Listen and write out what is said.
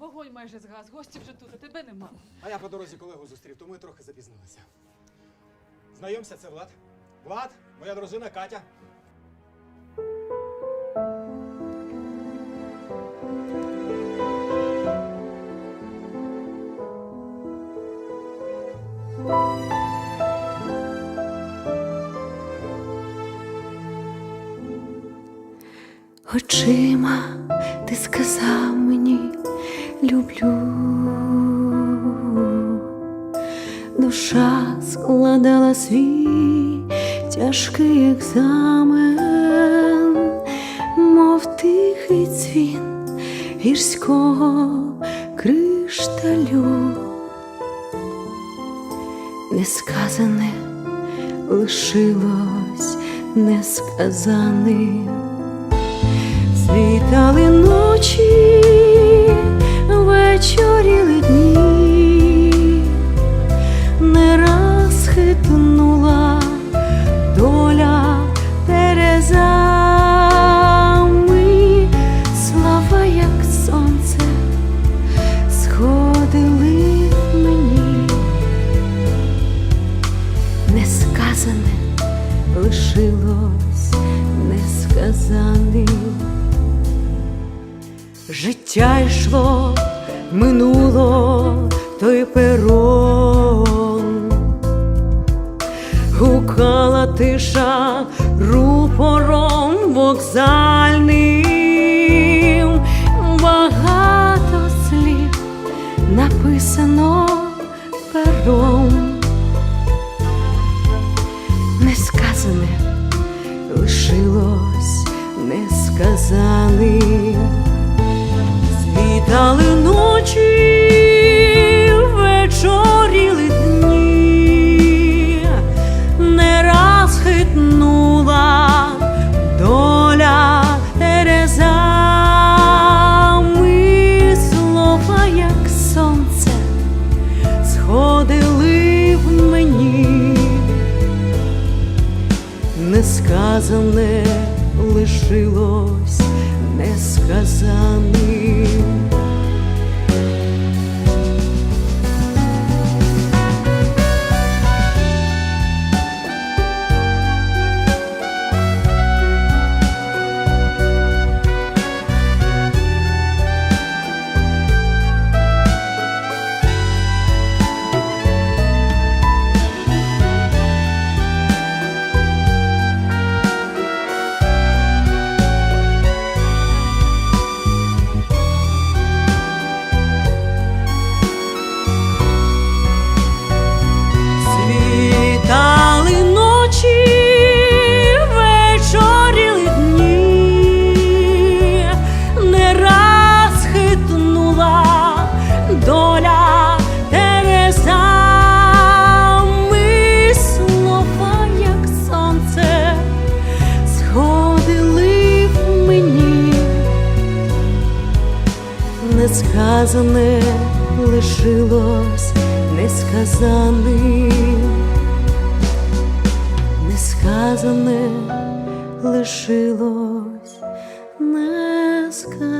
Вогонь майже згас, гості вже тут, а тебе нема. А я по дорозі колегу зустрів, тому ми трохи запізнилися. Знайомся, це Влад. Влад, моя дружина Катя. Очима ти сказав мені люблю, душа складала свій тяжкий екзамен, мов тихий дзвін гірського кришталю, несказане лишилось несказаним. Світали ночі, несказаним. Життя йшло, минуло той перон, гукала тиша рупором вокзальним, багато слів написано пером, несказане. лишилось несказаним. Світали ночі, вечоріли дні, не раз хитнула доля терезами, слова, як сонце, сходили в мені, несказане лишилось несказаним. Несказане лишилось несказаним, несказане лишилось несказаним.